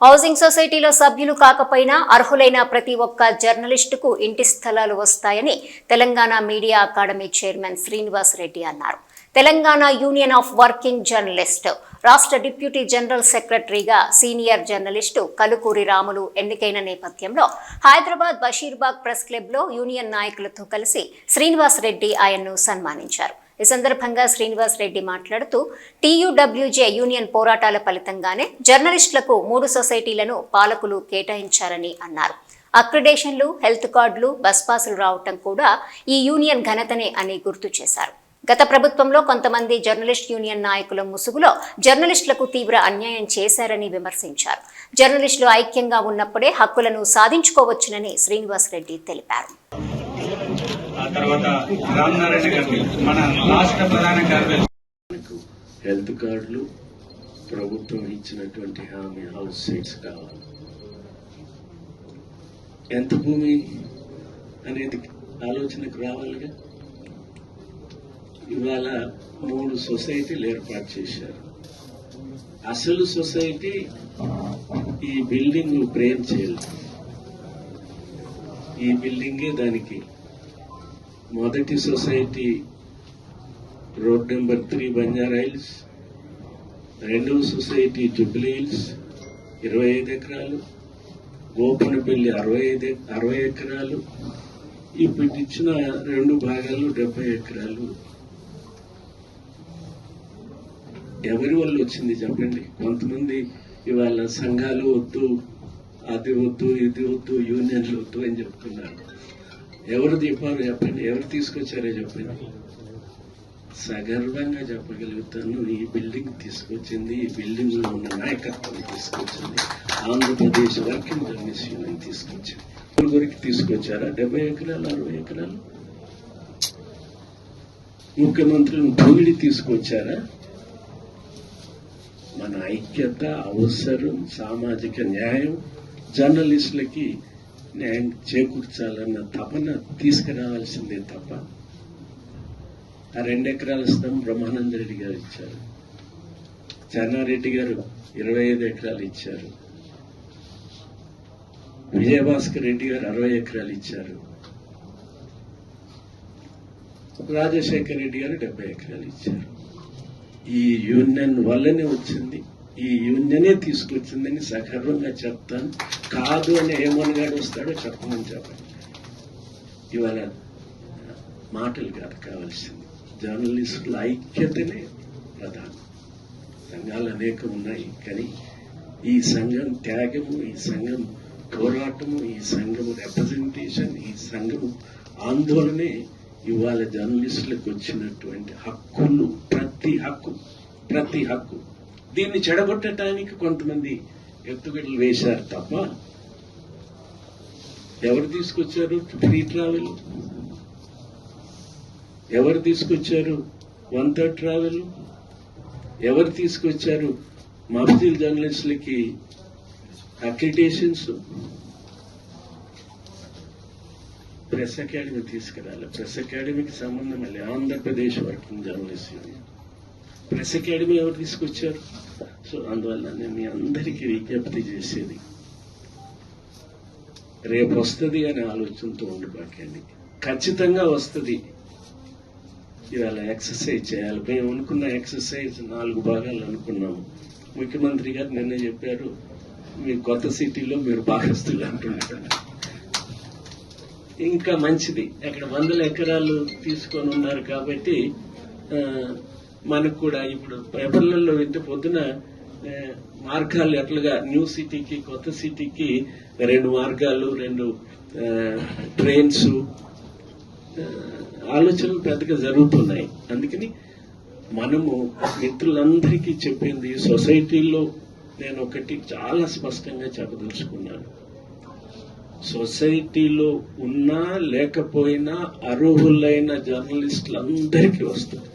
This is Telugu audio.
హౌసింగ్ సొసైటీలో సభ్యులు కాకపోయినా అర్హులైన ప్రతి ఒక్క జర్నలిస్టుకు ఇంటి స్థలాలు వస్తాయని Telangana media academy chairman Srinivas Reddy అన్నారు. Telangana union of working journalist రాష్ట్ర డిప్యూటీ జనరల్ సెక్రటరీగా సీనియర్ జర్నలిస్టు కలుకూరి రాములు ఎన్నికైన నేపథ్యంలో హైదరాబాద్ బషీర్బాగ్ ప్రెస్ క్లబ్లో యూనియన్ నాయకులతో కలిసి శ్రీనివాస్ రెడ్డి ఆయన్ను సన్మానించారు. ఈ సందర్భంగా శ్రీనివాస్ రెడ్డి మాట్లాడుతూ టీయూడబ్ల్యూజే యూనియన్ పోరాటాల ఫలితంగానే జర్నలిస్టులకు మూడు సొసైటీలను పాలకులు కేటాయించారని అన్నారు. అక్రిడేషన్లు హెల్త్ కార్డులు బస్ పాసులు రావటం కూడా ఈ యూనియన్ ఘనతనే అని గుర్తు చేశారు. గత ప్రభుత్వంలో కొంతమంది జర్నలిస్ట్ యూనియన్ నాయకుల ముసుగులో జర్నలిస్టులకు తీవ్ర అన్యాయం చేశారని విమర్శించారు. జర్నలిస్టులు ఐక్యంగా ఉన్నప్పుడే హక్కులను సాధించుకోవచ్చునని శ్రీనివాస్ రెడ్డి తెలిపారు. ఆ తర్వాత రామనారాయణ గారి మన రాష్ట్ర ప్రధాన కార్యదర్శి. హెల్త్ కార్డులు ప్రభుత్వం ఇచ్చినటువంటి హామీ హౌస్ సైట్స్ కావాలి. ఎంత భూమి అనేది ఆలోచనకు రావాలిగా? ఇవాళ మూడు సొసైటీలు ఏర్పాటు చేశారు. అసలు సొసైటీ ఈ బిల్డింగ్ ప్రేమ్ చేయాలి ఈ బిల్డింగే దానికి మొదటి society road number three Banjara hills రెండవ సొసైటీ జుబ్లీ హిల్స్ ఇరవై ఐదు ఎకరాలు గోపనపల్లి అరవై ఐదు అరవై ఎకరాలు ఇప్పుడు ఇచ్చిన రెండు భాగాలు డెబ్బై ఎకరాలు. ఎవరి వల్ల వచ్చింది చెప్పండి? కొంతమంది ఇవాళ సంఘాలు వద్దు అది వద్దు ఇది వద్దు యూనియన్లు వద్దు అని చెప్తున్నారు. ఎవరు దీపాలు చెప్పండి? ఎవరు తీసుకొచ్చారో చెప్పండి. సగర్వంగా చెప్పగలుగుతాను ఈ బిల్డింగ్ తీసుకొచ్చింది ఈ బిల్డింగ్లో ఉన్న నాయకత్వం తీసుకొచ్చింది. ఆంధ్రప్రదేశ్ వర్కింగ్ జర్నలిస్ట్ యూనియన్ తీసుకొచ్చింది. గురికి తీసుకొచ్చారా? డెబ్బై ఎకరాలు అరవై ఎకరాలు? ముఖ్యమంత్రిని పొగిడి తీసుకొచ్చారా? మన ఐక్యత అవసరం సామాజిక న్యాయం జర్నలిస్టులకి న్యాయం చేకూర్చాలన్న తపన తీసుకురావాల్సిందే తప్ప ఆ రెండు ఎకరాల స్థలం బ్రహ్మానంద రెడ్డి గారు ఇచ్చారు. చెన్నారెడ్డి గారు ఇరవై ఐదు ఎకరాలు ఇచ్చారు. విజయభాస్కర్ రెడ్డి గారు అరవై ఎకరాలు ఇచ్చారు. రాజశేఖర్ రెడ్డి గారు డెబ్బై ఎకరాలు ఇచ్చారు. ఈ యూనియన్ వల్లనే వచ్చింది. ఈ యూనియనే తీసుకొచ్చిందని సగర్వంగా చెప్తాను. కాదు అని ఏమన్ గాడు వస్తాడో చెప్పమని చెప్పండి. ఇవాళ మాటలు కాదు కావాల్సింది. జర్నలిస్టుల ఐక్యతనే ప్రధానం. సంఘాలు అనేకం ఉన్నాయి కానీ ఈ సంఘం త్యాగము ఈ సంఘం పోరాటము ఈ సంఘము రిప్రజెంటేషన్ ఈ సంఘము ఆందోళనే ఇవాళ జర్నలిస్టులకు వచ్చినటువంటి హక్కులు ప్రతి హక్కు ప్రతి హక్కు దీన్ని చెడగొట్టడానికి కొంతమంది ఎత్తుగడలు వేశారు తప్ప ఎవరు తీసుకొచ్చారు ఫ్రీ ట్రావెల్? ఎవరు తీసుకొచ్చారు వన్ థర్డ్ ట్రావెల్? ఎవరు తీసుకొచ్చారు మఫ్జీల్ జర్నలిస్టులకి అక్రిటేషన్స్ ప్రెస్ అకాడమీ తీసుకురాలి. ప్రెస్ అకాడమీకి సంబంధం లేదు. Andhra Pradesh working journalist union. Press academy ఎవరు తీసుకొచ్చారు? సో అందువల్ల నేను మీ అందరికీ విజ్ఞప్తి చేసేది రేపు వస్తుంది అనే ఆలోచనతో ఉండిపోకండి. ఖచ్చితంగా వస్తుంది. ఇవాళ ఎక్సర్సైజ్ చేయాలి. మేము అనుకున్న ఎక్సర్సైజ్ నాలుగు భాగాలు అనుకున్నాము. ముఖ్యమంత్రి గారు నిన్న చెప్పారు మీ కొత్త సిటీలో మీరు భాగస్తులు అంటున్నారు. ఇంకా మంచిది. అక్కడ వందల ఎకరాలు తీసుకొని ఉన్నారు కాబట్టి మనకు కూడా ఇప్పుడు పేపర్లలో వింటే పొద్దున మార్గాలు ఎట్లాగా న్యూ సిటీకి కొత్త సిటీకి రెండు మార్గాలు రెండు ట్రైన్స్ ఆలోచనలు పెద్దగా జరుగుతున్నాయి. అందుకని మనము మిత్రులందరికీ చెప్పింది సొసైటీలో నేను ఒకటి చాలా స్పష్టంగా చెప్పదలుచుకున్నాను. సొసైటీలో ఉన్నా లేకపోయినా అర్హులైన జర్నలిస్టులందరికీ వస్తుంది.